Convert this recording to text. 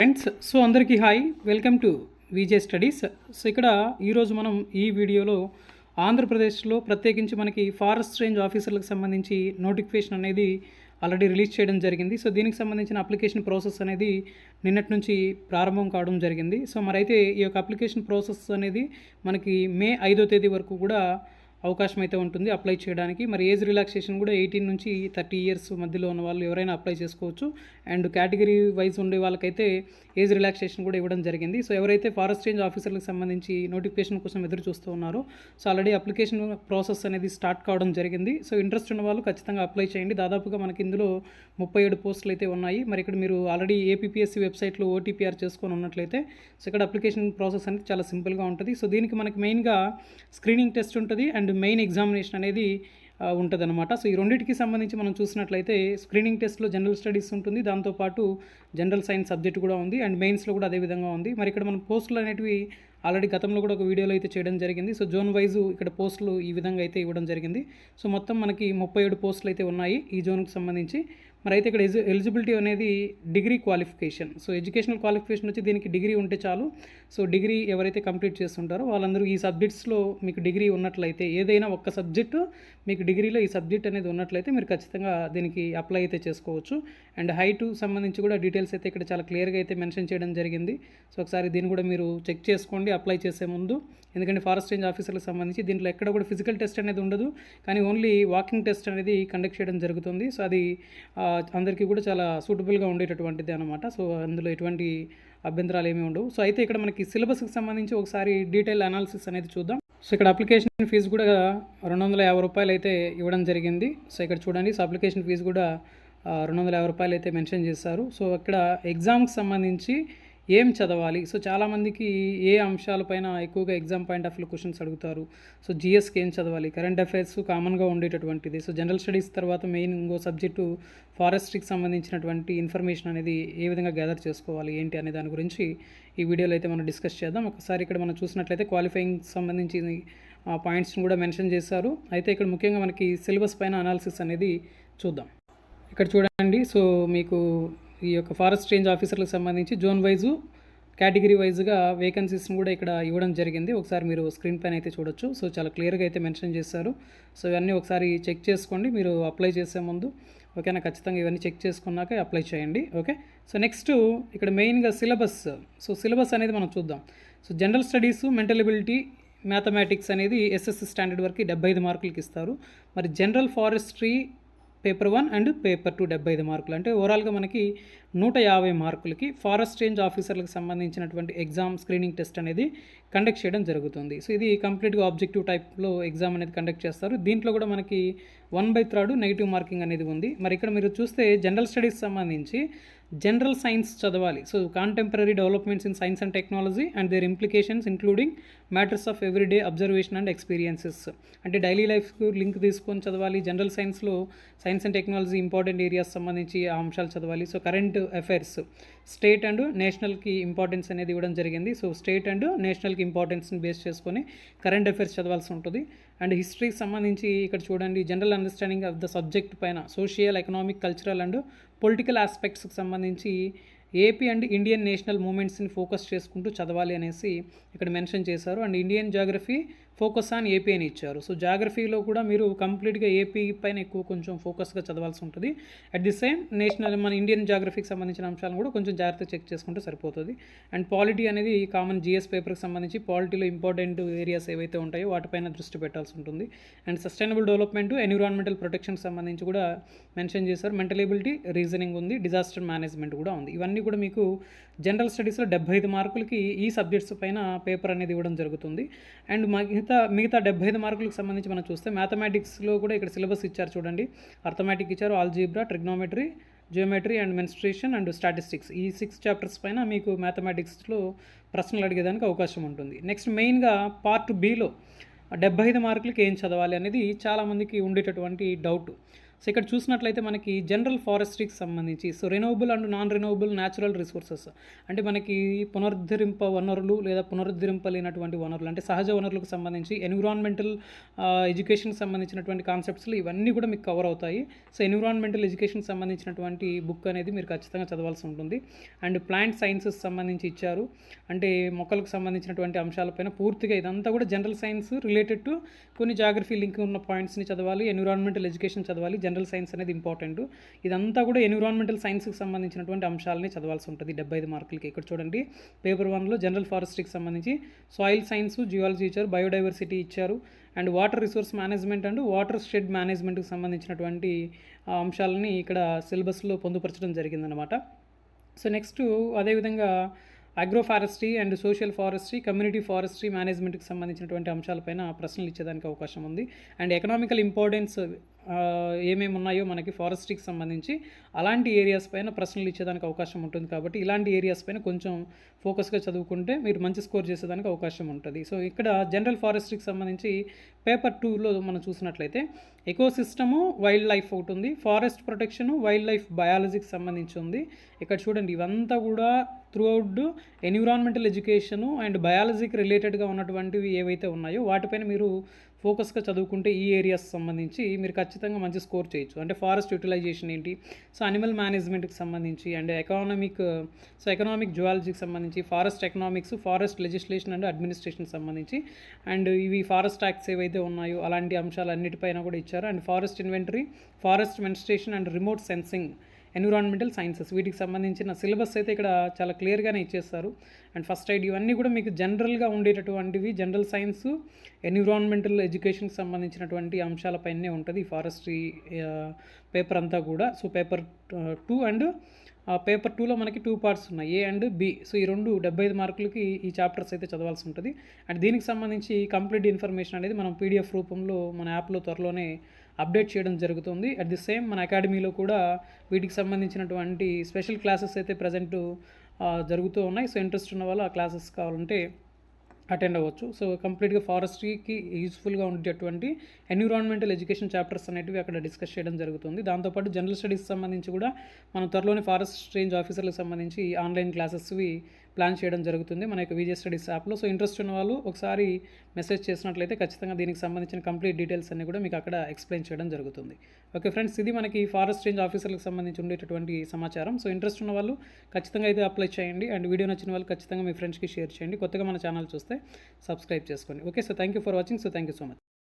Friends so అందరికీ hi welcome to VJ studies so ఇక్కడ ఈరోజు మనం ఈ వీడియోలో ఆంధ్రప్రదేశ్లో ప్రత్యేకించి మనకి ఫారెస్ట్ రేంజ్ ఆఫీసర్లకు సంబంధించి నోటిఫికేషన్ అనేది ఆల్రెడీ రిలీజ్ చేయడం జరిగింది. సో దీనికి సంబంధించిన అప్లికేషన్ ప్రాసెస్ అనేది నిన్నటి నుంచి ప్రారంభం కావడం జరిగింది. సో మరైతే ఈ యొక్క అప్లికేషన్ ప్రాసెస్ అనేది మనకి మే ఐదో తేదీ వరకు కూడా అవకాశం అయితే ఉంటుంది అప్లై చేయడానికి. మరి ఏజ్ రిలాక్సేషన్ కూడా ఎయిటీన్ నుంచి థర్టీ ఇయర్స్ మధ్యలో ఉన్న వాళ్ళు ఎవరైనా అప్లై చేసుకోవచ్చు. అండ్ కేటగిరీ వైజ్ ఉండే వాళ్ళకైతే ఏజ్ రిలాక్సేషన్ కూడా ఇవ్వడం జరిగింది. సో ఎవరైతే ఫారెస్ట్ రేంజ్ ఆఫీసర్లకు సంబంధించి నోటిఫికేషన్ కోసం ఎదురు చూస్తూ ఉన్నారో సో ఆల్రెడీ అప్లికేషన్ ప్రాసెస్ అనేది స్టార్ట్ కావడం జరిగింది. సో ఇంట్రెస్ట్ ఉన్న వాళ్ళు ఖచ్చితంగా అప్లై చేయండి. దాదాపుగా మనకి ఇందులో ముప్పై ఏడు పోస్టులు అయితే ఉన్నాయి. మరి ఇక్కడ మీరు ఆల్రెడీ ఏపీఎస్సీ వెబ్సైట్లో ఓటీపీఆర్ చేసుకొని ఉన్నట్లయితే సో ఇక్కడ అప్లికేషన్ ప్రాసెస్ అనేది చాలా సింపుల్గా ఉంటుంది. సో దీనికి మనకి మెయిన్గా స్క్రీనింగ్ టెస్ట్ ఉంటుంది. అండ్ మెయిన్ ఎగ్జామినేషన్ అనేది ఉంటుందన్నమాట. సో ఈ రెండింటికి సంబంధించి మనం చూసినట్లయితే స్క్రీనింగ్ టెస్ట్లో జనరల్ స్టడీస్ ఉంటుంది. దాంతోపాటు జనరల్ సైన్స్ సబ్జెక్ట్ కూడా ఉంది. అండ్ మెయిన్స్లో కూడా అదే విధంగా ఉంది. మరి ఇక్కడ మనం పోస్టులు అనేటివి ఆల్రెడీ గతంలో కూడా ఒక వీడియోలో అయితే చేయడం జరిగింది. సో జోన్ వైజ్ ఇక్కడ పోస్టులు ఈ విధంగా అయితే ఇవ్వడం జరిగింది. సో మొత్తం మనకి ముప్పై ఏడు పోస్టులు అయితే ఉన్నాయి ఈ జోన్కి సంబంధించి. మరి అయితే ఇక్కడ ఎజి ఎలిజిబిలిటీ అనేది degree qualification so educational qualification వచ్చి దీనికి డిగ్రీ ఉంటే చాలు. సో డిగ్రీ ఎవరైతే కంప్లీట్ చేస్తుంటారో వాళ్ళందరూ ఈ సబ్జెక్ట్స్లో మీకు డిగ్రీ ఉన్నట్లయితే ఏదైనా ఒక్క సబ్జెక్టు మీకు డిగ్రీలో ఈ సబ్జెక్ట్ అనేది ఉన్నట్లయితే మీరు ఖచ్చితంగా దీనికి అప్లై అయితే చేసుకోవచ్చు. అండ్ హైటు సంబంధించి కూడా డీటెయిల్స్ అయితే ఇక్కడ చాలా క్లియర్గా అయితే మెన్షన్ చేయడం జరిగింది. సో ఒకసారి దీన్ని కూడా మీరు చెక్ చేసుకోండి అప్లై చేసే ముందు. ఎందుకంటే ఫారెస్ట్ రేంజ్ ఆఫీసర్లకు సంబంధించి దీంట్లో ఎక్కడ కూడా ఫిజికల్ టెస్ట్ అనేది ఉండదు. కానీ ఓన్లీ వాకింగ్ టెస్ట్ అనేది కండక్ట్ చేయడం జరుగుతుంది. సో అది అందరికీ కూడా చాలా సూటబుల్గా ఉండేటటువంటిది అనమాట సో అందులో ఎటువంటి అభ్యంతరాలు ఏమీ ఉండవు. సో అయితే ఇక్కడ మనకి సిలబస్కి సంబంధించి ఒకసారి డీటెయిల్ అనాలిసిస్ అనేది చూద్దాం. సో ఇక్కడ అప్లికేషన్ ఫీజు కూడా రెండు వందల యాభై రూపాయలు అయితే ఇవ్వడం జరిగింది. సో ఇక్కడ చూడండి. సో అప్లికేషన్ ఫీజు కూడా రెండు వందల యాభై రూపాయలు అయితే మెన్షన్ చేశారు. సో ఇక్కడ ఎగ్జామ్కి సంబంధించి ఏం చదవాలి? సో చాలామందికి ఏ అంశాలపైన ఎక్కువగా exam point of view questions అడుగుతారు. సో జిఎస్కి ఏం చదవాలి? కరెంట్ అఫైర్స్ కామన్గా ఉండేటటువంటిది. సో జనరల్ స్టడీస్ తర్వాత మెయిన్ ఇంకో సబ్జెక్టు ఫారెస్ట్రీకి సంబంధించినటువంటి ఇన్ఫర్మేషన్ అనేది ఏ విధంగా గ్యాదర్ చేసుకోవాలి? ఏంటి? అనే దాని గురించి ఈ వీడియోలో అయితే మనం డిస్కస్ చేద్దాం. ఒకసారి ఇక్కడ మనం చూసినట్లయితే క్వాలిఫైయింగ్ సంబంధించి పాయింట్స్ని కూడా మెన్షన్ చేశారు. అయితే ఇక్కడ ముఖ్యంగా మనకి సిలబస్ పైన అనాలిసిస్ అనేది చూద్దాం. ఇక్కడ చూడండి. సో మీకు ఈ యొక్క ఫారెస్ట్ రేంజ్ ఆఫీసర్లకు సంబంధించి జోన్ వైజు కేటగిరీ వైజ్గా వేకెన్సీస్ని కూడా ఇక్కడ ఇవ్వడం జరిగింది. ఒకసారి మీరు స్క్రీన్ పైన అయితే చూడొచ్చు. సో చాలా క్లియర్గా అయితే మెన్షన్ చేశారు. సో ఇవన్నీ ఒకసారి చెక్ చేసుకోండి. మీరు అప్లై చేసే ముందు ఓకేనా? ఖచ్చితంగా ఇవన్నీ చెక్ చేసుకున్నాక అప్లై చేయండి. ఓకే? సో నెక్స్ట్ ఇక్కడ మెయిన్గా సిలబస్. సో సిలబస్ అనేది మనం చూద్దాం. So general studies mental ability mathematics అనేది ఎస్ఎస్సి స్టాండర్డ్ వరకు డెబ్బై ఐదు మార్కులకి ఇస్తారు. మరి general forestry paper one and paper two డెబ్బై ఐదు మార్కులు. అంటే ఓవరాల్గా మనకి నూట యాభై మార్కులకి ఫారెస్ట్ రేంజ్ ఆఫీసర్లకు సంబంధించినటువంటి ఎగ్జామ్ స్క్రీనింగ్ టెస్ట్ అనేది కండక్ట్ చేయడం జరుగుతుంది. సో ఇది కంప్లీట్గా ఆబ్జెక్టివ్ టైప్లో ఎగ్జామ్ అనేది కండక్ట్ చేస్తారు. దీంట్లో కూడా మనకి one by third negative marking అనేది ఉంది. మరి ఇక్కడ మీరు చూస్తే జనరల్ స్టడీస్ సంబంధించి జనరల్ సైన్స్ చదవాలి. So contemporary developments in science and technology and their implications including matters of everyday observation and experiences అంటే డైలీ లైఫ్కు లింక్ తీసుకొని చదవాలి. జనరల్ సైన్స్లో science and technology important areas సంబంధించి ఆ అంశాలు చదవాలి. So current affairs state and నేషనల్కి importance అనేది ఇవ్వడం జరిగింది. సో స్టేట్ అండ్ నేషనల్కి ఇంపార్టెన్స్ని బేస్ చేసుకొని కరెంట్ అఫైర్స్ చదవాల్సి ఉంటుంది. అండ్ హిస్టరీకి సంబంధించి ఇక్కడ చూడండి general understanding of the subject పైన social economic cultural and political ఆస్పెక్ట్స్కి సంబంధించి ఏపీ అండ్ ఇండియన్ నేషనల్ మూమెంట్స్ని ఫోకస్ చేసుకుంటూ చదవాలి అనేసి ఇక్కడ మెన్షన్ చేశారు. And Indian geography focus on AP అని ఇచ్చారు. సో జాగ్రఫీలో కూడా మీరు కంప్లీట్గా ఏపీ పైన ఎక్కువ కొంచెం ఫోకస్గా చదవాల్సి ఉంటుంది. అట్ ది సేమ్ నేషనల్ మన ఇండియన్ జాగ్రఫీకి సంబంధించిన అంశాలను కూడా కొంచెం జాగ్రత్త చెక్ చేసుకుంటే సరిపోతుంది. అండ్ పాలిటీ అనేది కామన్ జిఎస్ పేపర్కి సంబంధించి పాలిటీలో ఇంపార్టెంట్ ఏరియాస్ ఏవైతే ఉంటాయో వాటిపైన దృష్టి పెట్టాల్సి ఉంటుంది. And sustainable development environmental protection సంబంధించి కూడా మెన్షన్ చేశారు. మెంటల్ ఎబిలిటీ రీజనింగ్ ఉంది డిజాస్టర్ మేనేజ్మెంట్ కూడా ఉంది. ఇవన్నీ కూడా మీకు జనరల్ స్టడీస్లో డెబ్బై ఐదు మార్కులకి ఈ సబ్జెక్ట్స్ పైన పేపర్ అనేది ఇవ్వడం జరుగుతుంది. అండ్ మిగతా మిగతా డెబ్బై ఐదు మార్కులకు సంబంధించి మనం చూస్తే మ్యాథమెటిక్స్లో కూడా ఇక్కడ సిలబస్ ఇచ్చారు చూడండి. అర్థమెటిక్ ఇచ్చారు algebra trigonometry geometry and mensuration and statistics ఈ సిక్స్ చాప్టర్స్ పైన మీకు మ్యాథమెటిక్స్లో ప్రశ్నలు అడిగేదానికి అవకాశం ఉంటుంది. నెక్స్ట్ మెయిన్గా పార్ట్ బీలో డెబ్బై ఐదు మార్కులకి ఏం చదవాలి అనేది చాలామందికి ఉండేటటువంటి డౌట్ సో ఇక్కడ చూసినట్లయితే మనకి జనరల్ ఫారెస్ట్రీకి సంబంధించి so renewable and non renewable natural resources అంటే మనకి పునరుద్ధరింప వనరులు లేదా పునరుద్ధరింపలేనటువంటి వనరులు అంటే సహజ వనరులకు సంబంధించి ఎన్విరాన్మెంటల్ ఎడ్యుకేషన్కి సంబంధించినటువంటి కాన్సెప్ట్స్లు ఇవన్నీ కూడా మీకు కవర్ అవుతాయి. సో ఎన్విరాన్మెంటల్ ఎడ్యుకేషన్కి సంబంధించినటువంటి బుక్ అనేది మీరు ఖచ్చితంగా చదవాల్సి ఉంటుంది. అండ్ ప్లాంట్ సైన్సెస్ సంబంధించి ఇచ్చారు. అంటే మొక్కలకు సంబంధించినటువంటి అంశాలపైన పూర్తిగా ఇదంతా కూడా జనరల్ సైన్స్ రిలేటెడ్ టు కొన్ని జాగ్రఫీ లింక్ ఉన్న పాయింట్స్ని చదవాలి ఎన్విరాన్మెంటల్ ఎడ్యుకేషన్ చదవాలి జనరల్ సైన్స్ అనేది ఇంపార్టెంట్. ఇదంతా కూడా ఎన్విరాన్మెంటల్ సైన్స్కి సంబంధించినటువంటి అంశాలని చదవాల్సి ఉంటుంది. డెబ్బై ఐదు మార్కులకి ఇక్కడ చూడండి. పేపర్ వన్లో జనరల్ ఫారెస్ట్రీకి సంబంధించి సాయిల్ సైన్స్ జియాలజీ ఇచ్చారు బయోడైవర్సిటీ ఇచ్చారు. And water resource management and watershed మేనేజ్మెంట్కి సంబంధించినటువంటి అంశాలని ఇక్కడ సిలబస్లో పొందుపరచడం జరిగిందనమాట సో నెక్స్ట్ అదేవిధంగా agro forestry and social forestry community forestry మేనేజ్మెంట్కి సంబంధించినటువంటి అంశాలపైన ప్రశ్నలు ఇచ్చేదానికి అవకాశం ఉంది. అండ్ ఎకనామికల్ ఇంపార్టెన్స్ ఏమేమి ఉన్నాయో మనకి ఫారెస్ట్రీకి సంబంధించి అలాంటి ఏరియాస్ పైన ప్రశ్నలు ఇచ్చేదానికి అవకాశం ఉంటుంది కాబట్టి ఇలాంటి ఏరియాస్ పైన కొంచెం ఫోకస్గా చదువుకుంటే మీరు మంచి స్కోర్ చేసేదానికి అవకాశం ఉంటుంది. సో ఇక్కడ జనరల్ ఫారెస్ట్రీకి సంబంధించి పేపర్ టూలో మనం చూసినట్లయితే ఎకో సిస్టము వైల్డ్ లైఫ్ ఒకటి ఉంది. ఫారెస్ట్ ప్రొటెక్షను వైల్డ్ లైఫ్ బయాలజీకి సంబంధించి ఉంది. ఇక్కడ చూడండి ఇవంతా కూడా throughout environmental education and బయాలజీకి రిలేటెడ్గా ఉన్నటువంటివి ఏవైతే ఉన్నాయో వాటిపైన మీరు ఫోకస్గా చదువుకుంటే ఈ ఏరియాస్ సంబంధించి మీరు ఖచ్చితంగా మంచి స్కోర్ చేయొచ్చు. అంటే ఫారెస్ట్ యూటిలైజేషన్ ఏంటి? సో అనిమల్ మేనేజ్మెంట్కి సంబంధించి అండ్ ఎకనామిక్ సో ఎకనామిక్ జువాలజీకి సంబంధించి forest economics forest legislation and administration సంబంధించి అండ్ ఇవి ఫారెస్ట్ యాక్ట్స్ ఏవైతే ఉన్నాయో అలాంటి అంశాలన్నిటిపైన కూడా ఇచ్చారు. And forest inventory forest ministration and remote sensing environmental sciences. వీటికి సంబంధించిన సిలబస్ అయితే ఇక్కడ చాలా క్లియర్గానే ఇచ్చేస్తారు. అండ్ ఫస్ట్ ఎయిడ్ ఇవన్నీ కూడా మీకు జనరల్గా ఉండేటటువంటివి. జనరల్ సైన్స్ ఎన్విరాన్మెంటల్ ఎడ్యుకేషన్కి సంబంధించినటువంటి అంశాలపైనే ఉంటుంది. ఈ ఫారెస్ట్రీ పేపర్ అంతా కూడా. So paper two and paper టూలో మనకి టూ పార్ట్స్ ఉన్నాయి. ఏ అండ్ బి. సో ఈ రెండు డెబ్బై ఐదు మార్కులకి ఈ చాప్టర్స్ అయితే చదవాల్సి ఉంటుంది. అండ్ దీనికి సంబంధించి కంప్లీట్ ఇన్ఫర్మేషన్ అనేది మనం పీడిఎఫ్ రూపంలో మన యాప్లో త్వరలోనే అప్డేట్ చేయడం జరుగుతుంది. అట్ ది సేమ్ మన అకాడమీలో కూడా వీటికి సంబంధించినటువంటి స్పెషల్ క్లాసెస్ అయితే ప్రజెంట్ జరుగుతూ ఉన్నాయి. సో ఇంట్రెస్ట్ ఉన్న వాళ్ళు ఆ క్లాసెస్ కావాలంటే అటెండ్ అవ్వచ్చు. సో కంప్లీట్గా ఫారెస్ట్రీకి యూస్ఫుల్గా ఉండేటువంటి ఎన్విరాన్మెంటల్ ఎడ్యుకేషన్ చాప్టర్స్ అనేటివి అక్కడ డిస్కస్ చేయడం జరుగుతుంది. దాంతోపాటు జనరల్ స్టడీస్ సంబంధించి కూడా మనం త్వరలోనే ఫారెస్ట్ రేంజ్ ఆఫీసర్లకు సంబంధించి ఆన్లైన్ క్లాసెస్వి ప్లాన్ చేయడం జరుగుతుంది మన యొక్క విజయ స్టడీస్ యాప్లో. సో ఇంట్రెస్ట్ ఉన్న వాళ్ళు ఒకసారి మెసేజ్ చేసినట్లయితే ఖచ్చితంగా దీనికి సంబంధించిన కంప్లీట్ డీటెయిల్స్ అన్ని కూడా మీకు అక్కడ ఎక్స్ప్లెయిన్ చేయడం జరుగుతుంది. ఓకే ఫ్రెండ్స్ ఇది మనకి ఫారెస్ట్ రేంజ్ ఆఫీసర్లకు సంబంధించి ఉండేటటువంటి సమాచారం. సో ఇంట్రెస్ట్ ఉన్న వాళ్ళు ఖచ్చితంగా అయితే అప్లై చేయండి. అండ్ వీడియో నచ్చిన వాళ్ళు ఖచ్చితంగా మీ ఫ్రెండ్స్కి షేర్ చేయండి. కొత్తగా మన ఛానల్ చూస్తే సబ్స్క్రైబ్ చేసుకోండి. Okay so thank you for watching. So thank you so much.